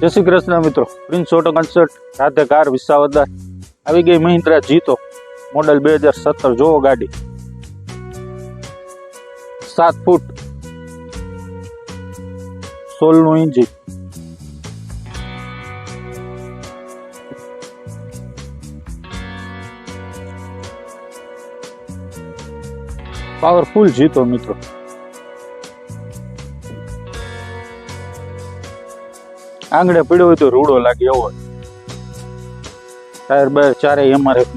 જય શ્રી કૃષ્ણ મિત્રો. Prince auto concert Radhe car Visavadar. આવી ગઈ મહિન્દ્રા જીતો. મોડેલ બે હજાર સત્તર, જોવો ગાડી. સાત ફૂટ. સોલનું ઇન્જિન પાવરફુલ જીતો મિત્રો. આંગણે પડ્યો હોય તો રૂડો લાગે એવો. ટાયર બાયર ચારે એમઆરએફ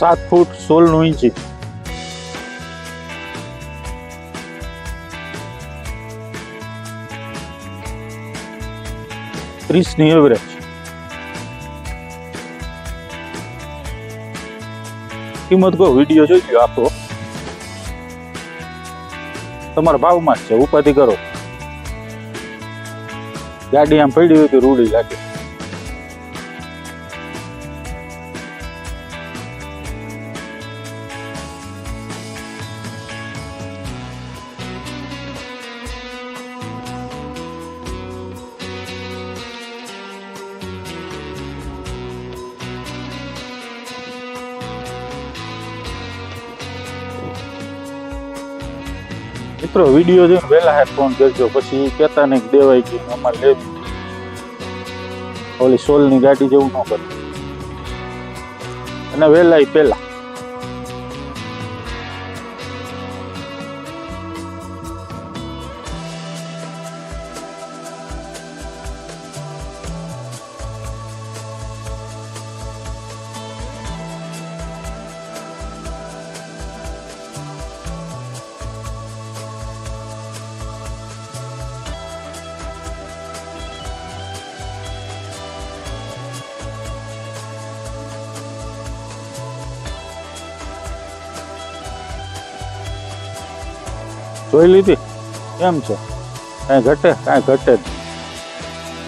સાત ફૂટ સોળનું ઇંચી. ત્રીસની એવરેજ કિંમત કહો, વીડિયો જોઈ ગયો આખો. તમારા ભાવમાં જ છે, ઉપાધિ કરો. ગાડી આમ પડી હોય તો રૂડી લાગે. મિત્રો, વીડિયો જોઈને વહેલા હાથ ફોન કરજો પછી કહેતા નહીં કે દેવાઈ ગયું અમારે લેવી. ઓલી સોલની ગાડી જેવું ન કરે. અને વહેલા પહેલા. જોઈ લીધી? કેમ છે. કાંઈ ઘટે કાંઈ ઘટે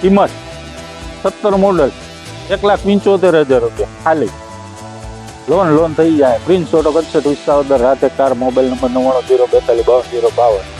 કિંમત સત્તર મોડલ એક લાખ પંચોતેર હજાર રૂપિયા, ખાલી. લોન લોન થઈ જાય. પ્રિન્સ ઓટો કરશે વિસાવદર રાતે કાર મોબાઈલ નંબર નવ્વાણું, જીરો બેતાલીસ, બાવન, જીરો બાવન.